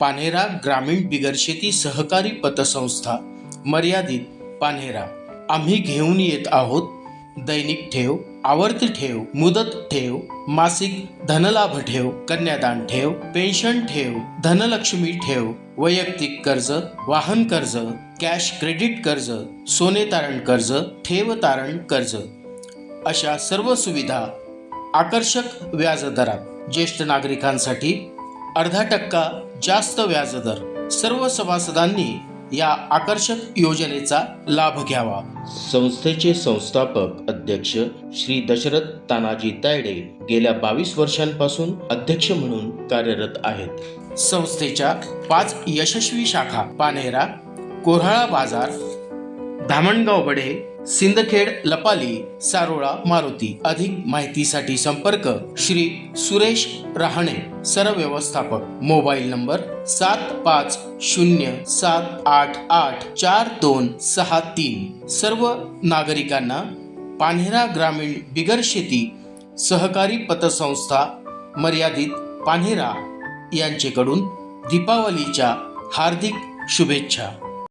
पानेरा ग्रामीण बिगरशेती सहकारी पतसंस्था मर्यादित पानेरा आम्ही घेऊन येत आहोत दैनिक ठेव आवर्ती ठेव मुदत ठेव मासिक धनलाभ ठेव कन्यादान ठेव पेन्शन ठेव धनलक्ष्मी ठेव वैयक्तिक कर्ज वाहन कर्ज कॅश क्रेडिट कर्ज सोने तारण कर्ज ठेव तारण कर्ज. अशा सर्व सुविधा आकर्षक व्याजदरात ज्येष्ठ नागरिकांसाठी अर्धा टक्का जास्त व्याजदर सर्व सभासदांनी या आकर्षक योजनेचा लाभ घ्यावा. संस्थेचे संस्थापक अध्यक्ष श्री दशरथ तानाजी तायडे गेल्या बावीस वर्षांपासून अध्यक्ष म्हणून कार्यरत आहेत. संस्थेच्या पाच यशस्वी शाखा पानेरा कोऱ्हाळा बाजार धामणगाव बडे सिंदखेड लपाली सारोळा मारुती. अधिक माहितीसाठी संपर्क श्री सुरेश रहाणे सरव्यवस्थापक. मोबाईल नंबर सात पाच शून्य सात आठ आठ चार दोन सहा तीन. सर्व नागरिकांना पान्हेरा ग्रामीण बिगर शेती सहकारी पतसंस्था मर्यादित पान्हेरा यांचेकडून दीपावलीच्या हार्दिक शुभेच्छा.